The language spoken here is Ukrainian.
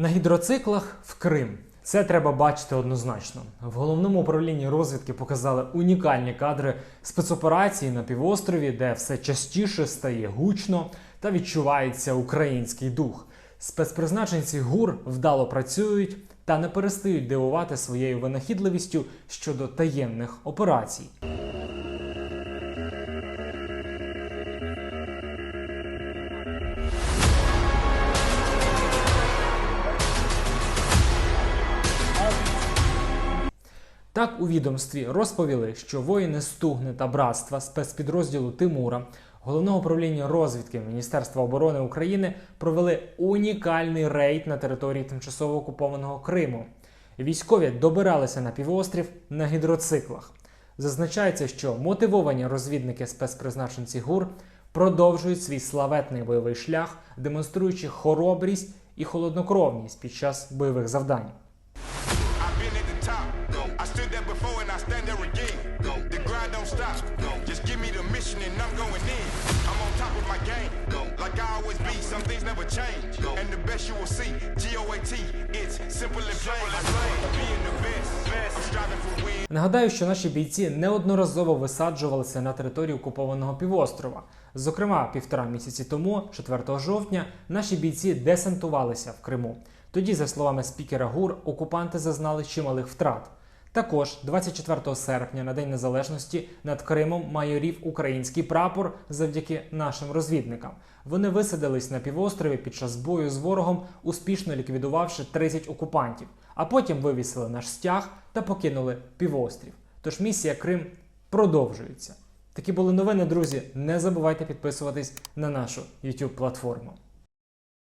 На гідроциклах в Крим. Це треба бачити однозначно. В головному управлінні розвідки показали унікальні кадри спецоперації на півострові, де все частіше стає гучно та відчувається український дух. Спецпризначенці ГУР вдало працюють та не перестають дивувати своєю винахідливістю щодо таємних операцій. Так у відомстві розповіли, що воїни Стугни та братства спецпідрозділу Тимура головного управління розвідки Міністерства оборони України провели унікальний рейд на території тимчасово окупованого Криму. Військові добиралися на півострів на гідроциклах. Зазначається, що мотивовані розвідники спецпризначенці ГУР продовжують свій славетний бойовий шлях, демонструючи хоробрість і холоднокровність під час бойових завдань. Change. And the best you will see, G-O-A-T, it's simple and plain. Being the best, I'm striving for win. Нагадаю, що наші бійці неодноразово висаджувалися на території окупованого півострова. Зокрема, півтора місяці тому, 4 жовтня, наші бійці десантувалися в Криму. Тоді, за словами спікера ГУР, окупанти зазнали чималих втрат. Також 24 серпня на День Незалежності над Кримом майорів український прапор завдяки нашим розвідникам. Вони висадились на півострові під час бою з ворогом, успішно ліквідувавши 30 окупантів, а потім вивісили наш стяг та покинули півострів. Тож місія Крим продовжується. Такі були новини, друзі. Не забувайте підписуватись на нашу YouTube платформу.